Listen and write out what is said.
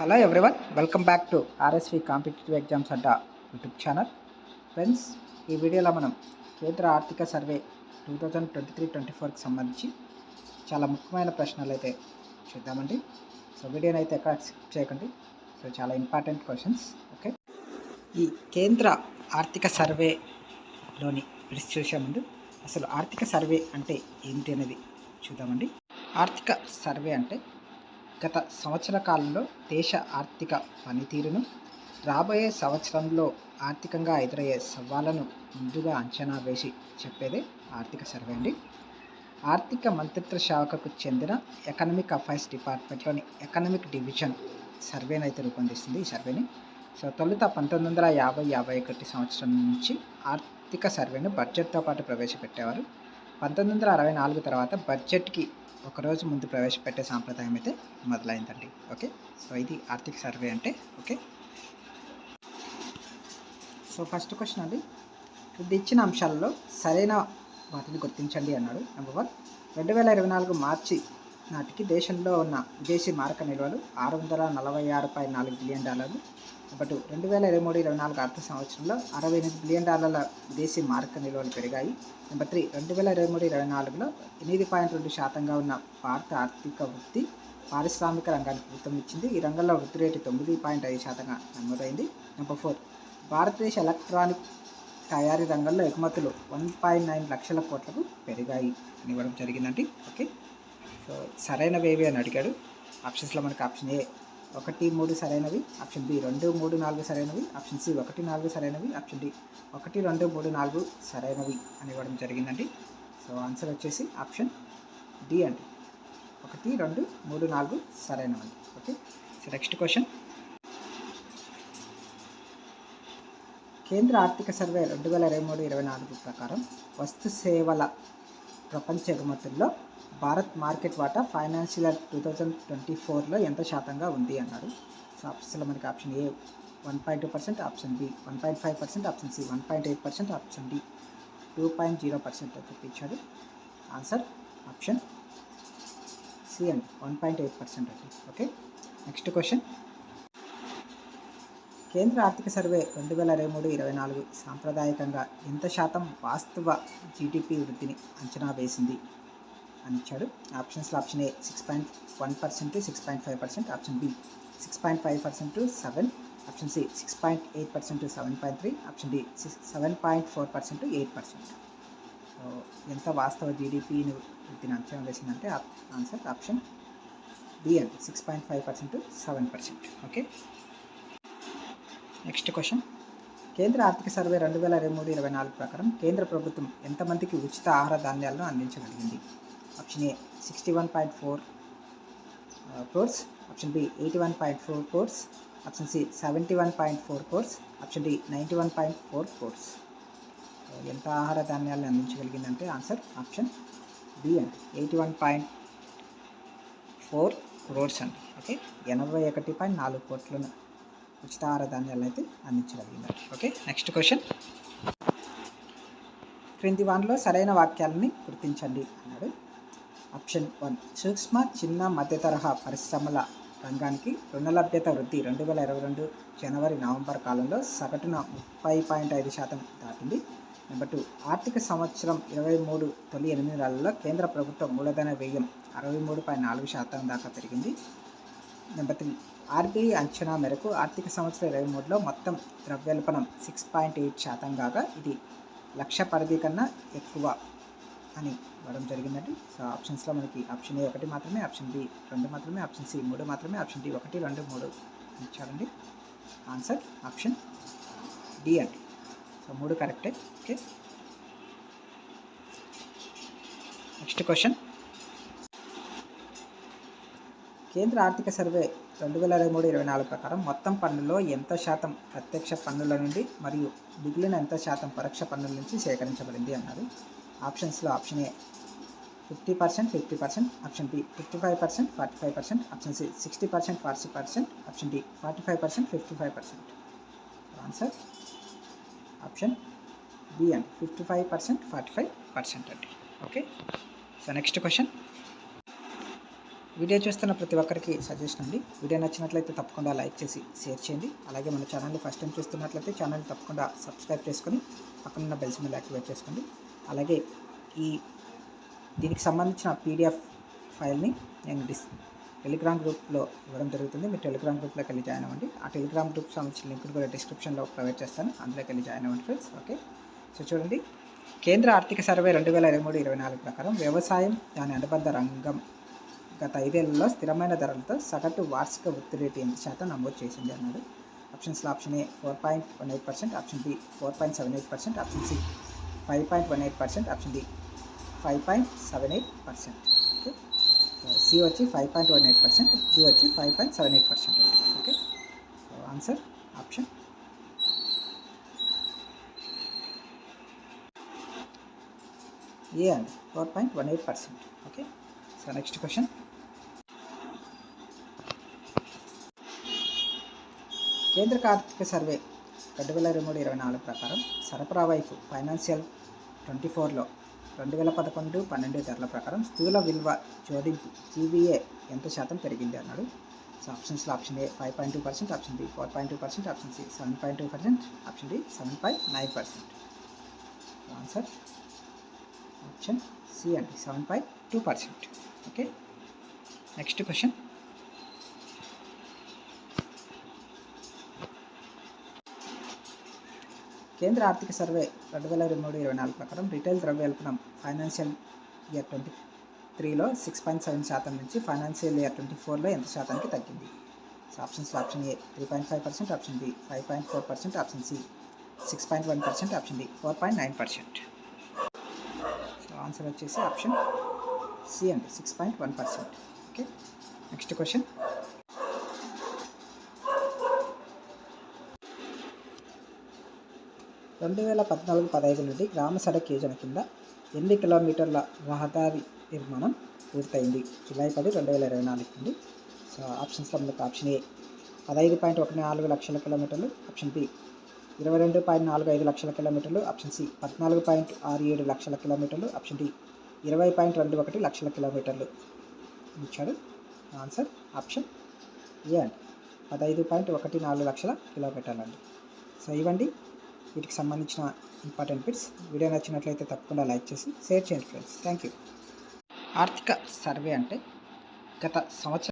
Hello everyone welcome back to RSV competitive exams Adda YouTube channel friends ఈ వీడియోలో మనం కేంద్ర ఆర్థిక survey two thousand twenty three twenty ఫోర్కి సంబంధించి చాలా ముఖ్యమైన ప్రశ్నలు అయితే చూద్దామండి. సో వీడియోని అయితే ఎక్కడ స్కిప్ చేయకండి. సో చాలా ఇంపార్టెంట్ క్వశ్చన్స్ ఓకే ఈ కేంద్ర ఆర్థిక సర్వేలోని విడిచి చూసామండి ముందు అసలు ఆర్థిక సర్వే అంటే ఏంటి అనేది చూద్దామండి. ఆర్థిక సర్వే అంటే గత సంవత్సర కాలంలో దేశ ఆర్థిక పనితీరును రాబోయే సంవత్సరంలో ఆర్థికంగా ఎదురయ్యే సవాళ్ళను ముందుగా అంచనా వేసి చెప్పేదే ఆర్థిక సర్వే అండి. ఆర్థిక మంత్రిత్వ శాఖకు చెందిన ఎకనమిక్ అఫైర్స్ డిపార్ట్మెంట్లోని ఎకనమిక్ డివిజన్ సర్వేని అయితే రూపొందిస్తుంది ఈ సర్వేని. సో తొలుత పంతొమ్మిది వందల యాభై యాభై ఒకటి సంవత్సరం నుంచి ఆర్థిక సర్వేను బడ్జెట్తో పాటు ప్రవేశపెట్టేవారు. పంతొమ్మిది వందల అరవై నాలుగు తర్వాత బడ్జెట్కి ఒకరోజు ముందు ప్రవేశపెట్టే సాంప్రదాయం అయితే మొదలైందండి. ఓకే? సో ఇది ఆర్థిక సర్వే అంటే ఓకే? సో ఫస్ట్ క్వశ్చన్ అండి. ఇది ఇచ్చిన అంశాలలో సరైన వాటిని గుర్తించండి అన్నాడు. నెంబర్ వన్ రెండు వేల ఇరవై నాలుగు మార్చి నాటికి దేశంలో ఉన్న విదేశీ మారక నిల్వలు ఆరు వందల నలభై ఆరు పాయింట్ నాలుగు బిలియన్ డాలర్లు. నెంబర్ రెండు వేల ఇరవై మూడు ఇరవై నాలుగు ఆర్థిక సంవత్సరంలో అరవై ఎనిమిది బిలియన్ డాలర్ల విదేశీ మార్క నిల్వలు పెరిగాయి. నెంబర్ త్రీ రెండు వేల ఇరవై మూడు ఇరవై నాలుగులో ఎనిమిది పాయింట్ రెండు శాతంగా ఉన్న భారత ఆర్థిక వృత్తి పారిశ్రామిక రంగానికి ప్రభుత్వం ఇచ్చింది. ఈ రంగంలో వృద్ధి రేటు తొమ్మిది పాయింట్ ఐదు శాతంగా నమోదైంది. నెంబర్ ఫోర్ భారతదేశ ఎలక్ట్రానిక్ తయారీ రంగంలో ఎగుమతులు వన్ పాయింట్ నైన్ లక్షల కోట్లకు పెరిగాయి. అని ఇవ్వడం జరిగిందండి. ఓకే. సో సరైనవేవి అని అడిగాడు. ఆప్షన్స్లో మనకి ఆప్షన్ ఏ ఒకటి మూడు సరైనవి ఆప్షన్ బి రెండు మూడు నాలుగు సరైనవి ఆప్షన్ సి ఒకటి నాలుగు సరైనవి ఆప్షన్ డి ఒకటి రెండు మూడు నాలుగు సరైనవి అని ఇవ్వడం జరిగిందండి. సో ఆన్సర్ వచ్చేసి ఆప్షన్ డి అండి. ఒకటి రెండు మూడు నాలుగు సరైనవి. Okay so next question. కేంద్ర ఆర్థిక సర్వే రెండు వేల ఇరవై మూడు ఇరవై నాలుగు ప్రకారం వస్తు సేవల ప్రపంచ ఎగుమతుల్లో భారత్ మార్కెట్ వాటా ఫైనాన్షియల్ టూ థౌజండ్ ట్వంటీ ఫోర్లో ఎంత శాతంగా ఉంది అన్నారు. సో ఆప్షన్స్లో మనకి option A one point two percent option B one point five percent option C one point eight percent option D two point zero percent చూపించాడు ఆన్సర్ ఆప్షన్ సి అండి one point eight percent అండి. Okay next question. కేంద్ర ఆర్థిక survey రెండు వేల ఇరవై మూడు ఇరవై నాలుగు సాంప్రదాయకంగా ఎంత శాతం వాస్తవ జీడిపి వృద్ధిని అంచనా వేసింది అని ఇచ్చాడు. ఆప్షన్స్లో option A six point one percent six point five percent option B six point five percent seven option C six point eight percent seven point three option D six seven point four percent eight percent. So ఎంత వాస్తవ జీడిపిని వృద్ధిని అంచనా వేసిందంటే answer option B అండి. Six point five percent seven percent. Okay? Next question. కేంద్ర ఆర్థిక survey రెండు వేల ఇరవై మూడు ఇరవై నాలుగు ప్రకారం కేంద్ర ప్రభుత్వం ఎంతమందికి ఉచిత ఆహార ధాన్యాలను అందించగలిగింది? Option A sixty one point four crores option B eighty one point four crores option C seventy one point four crores option D ninety one point four crores ఎంత ఆహార ధాన్యాలను అందించగలిగిందంటే ఆన్సర్ ఆప్షన్ బి అండి. Eighty one point four crores అండి. Okay. ఎనభై ఒకటి point నాలుగు కోట్లను ఉచిత ఆహార ధాన్యాలు అయితే అందించగలిగినారు. ఓకే నెక్స్ట్ క్వశ్చన్ క్రింది వాటిలో సరైన వాక్యాలని గుర్తించండి అన్నాడు. ఆప్షన్ వన్ సూక్ష్మ చిన్న మధ్య తరహా పరిశ్రమల రంగానికి రుణ లభ్యత వృద్ధి రెండు వేల ఇరవై రెండు జనవరి నవంబర్ కాలంలో సగటున ముప్పై పాయింట్ ఐదు శాతం దాటింది. నెంబర్ టూ ఆర్థిక సంవత్సరం ఇరవై మూడు తొలి ఎనిమిది నెలల్లో కేంద్ర ప్రభుత్వ మూలధన వ్యయం అరవై మూడు పాయింట్ నాలుగు శాతం దాకా పెరిగింది. నెంబర్ త్రీ ఆర్బీఐ అంచనా మేరకు ఆర్థిక సంవత్సరం ఇరవై మూడులో మొత్తం ద్రవ్యోల్బణం సిక్స్ పాయింట్ ఎయిట్ శాతం కాగా ఇది లక్ష పరిధి కన్నా ఎక్కువ అని ఇవ్వడం జరిగిందండి. సో ఆప్షన్స్లో మనకి ఆప్షన్ ఏ ఒకటి మాత్రమే ఆప్షన్ బి రెండు మాత్రమే ఆప్షన్ సి మూడు మాత్రమే ఆప్షన్ డి ఒకటి రెండు మూడు ఇచ్చారండి. ఆన్సర్ ఆప్షన్ డి అండి. సో మూడు కరెక్టే. ఓకే. Next question. కేంద్ర ఆర్థిక సర్వే రెండు వేల ఇరవై మూడు ఇరవై నాలుగు ప్రకారం మొత్తం పన్నులో ఎంత శాతం ప్రత్యక్ష పన్నుల నుండి మరియు మిగిలిన ఎంత శాతం పరోక్ష పన్నుల నుంచి సేకరించబడింది అన్నారు. ఆప్షన్స్లో option A fifty percent fifty percent option B fifty five percent forty five percent option C sixty percent forty percent option D forty five percent fifty five percent. Answer option B అండి fifty five percent forty five percent అండి. Okay so next question video చూస్తున్న ప్రతి ఒక్కరికి suggestion అండి. Video నచ్చినట్లయితే తప్పకుండా like చేసి share చేయండి. అలాగే మన ఛానల్ని ఫస్ట్ టైం చూస్తున్నట్లయితే ఛానల్ని తప్పకుండా సబ్స్క్రైబ్ చేసుకొని పక్కనున్న బెల్స్ మీద యాక్టివేట్ చేసుకోండి. అలాగే ఈ దీనికి సంబంధించిన పీడిఎఫ్ ఫైల్ని నేను డిస్ టెలిగ్రామ్ గ్రూప్లో ఇవ్వడం జరుగుతుంది. మీరు టెలిగ్రామ్ గ్రూప్లోకి వెళ్ళి జాయిన్ అవ్వండి. ఆ టెలిగ్రామ్ గ్రూప్ సంబంధించిన లింక్ కూడా డిస్క్రిప్షన్లో ప్రొవైడ్ చేస్తాను. అందులోకి వెళ్ళి జాయిన్ అవ్వండి ఫ్రెండ్స్ ఓకే సో చూడండి. కేంద్ర ఆర్థిక సర్వే రెండు వేల ఇరవై మూడు ఇరవై నాలుగు ప్రకారం వ్యవసాయం దాని అనుబంధ రంగం గత ఐదేళ్ళలో స్థిరమైన ధరలతో సగటు వార్షిక వృద్ధి రేటు ఎనిమిది శాతం నమోదు చేసింది అన్నాడు. ఆప్షన్స్లో option A four point one eight percent option B four point seven eight percent option C five point one eight percent option D five point seven eight percent. Okay? C వచ్చి five point one eight percent D వచ్చి five point seven eight percent okay? So answer option A అండి? Four point one eight percent. Okay? So next question. కేంద్ర ఆర్థిక survey రెండు వేల ఇరవై మూడు ఇరవై నాలుగు ప్రకారం సరఫరా వైపు ఫైనాన్షియల్ ట్వంటీ ఫోర్లో రెండు వేల పదకొండు పన్నెండు ధరల ప్రకారం స్థూల విలువ జోడింపు జీబీఏ ఎంత శాతం పెరిగింది అన్నాడు. సో ఆప్షన్స్లో option A five point two percent option B four point two percent option C seven point two percent option D seven point nine percent. Answer option C అండి seven point two percent okay next question కేంద్ర ఆర్థిక survey రెండు వేల ఇరవై మూడు ఇరవై నాలుగు ప్రకారం రిటైల్ ద్రవ్యోల్బణం ఫైనాన్షియల్ ఇయర్ ట్వంటీ త్రీలో సిక్స్ పాయింట్ సెవెన్ శాతం నుంచి ఫైనాన్షియల్ ఇయర్ ట్వంటీ ఫోర్లో ఎంత శాతానికి తగ్గింది? So options option A three point five percent option B five point four percent option C six point one percent option D four point nine percent. So answer వచ్చేసి option C అండి six point one percent. Okay next question. రెండు వేల పద్నాలుగు పదహైదు నుండి గ్రామ సడక్ యోజన కింద ఎన్ని కిలోమీటర్ల రహదారి నిర్మాణం పూర్తయింది. జూలై పది రెండు వేల ఇరవై నాలుగు నుండి. సో ఆప్షన్స్లో మనకు ఆప్షన్ ఏ పదహైదు పాయింట్ ఒకటి నాలుగు లక్షల కిలోమీటర్లు. ఆప్షన్ బి ఇరవై రెండు పాయింట్ నాలుగు ఐదు లక్షల కిలోమీటర్లు. ఆప్షన్ సి పద్నాలుగు పాయింట్ ఆరు ఏడు లక్షల కిలోమీటర్లు. ఆప్షన్ డి ఇరవై పాయింట్ రెండు ఒకటి లక్షల కిలోమీటర్లు. ఇచ్చాడు. ఆన్సర్ ఆప్షన్ ఏ అండి. పదహైదు పాయింట్ ఒకటి నాలుగు లక్షల కిలోమీటర్లు అండి. సో ఇవ్వండి. వీటికి సంబంధించిన ఇంపార్టెంట్ బిట్స్ వీడియో నచ్చినట్లయితే తప్పకుండా లైక్ చేసి షేర్ చేయండి ఫ్రెండ్స్ థ్యాంక్ యూ ఆర్థిక సర్వే అంటే గత సంవత్సరం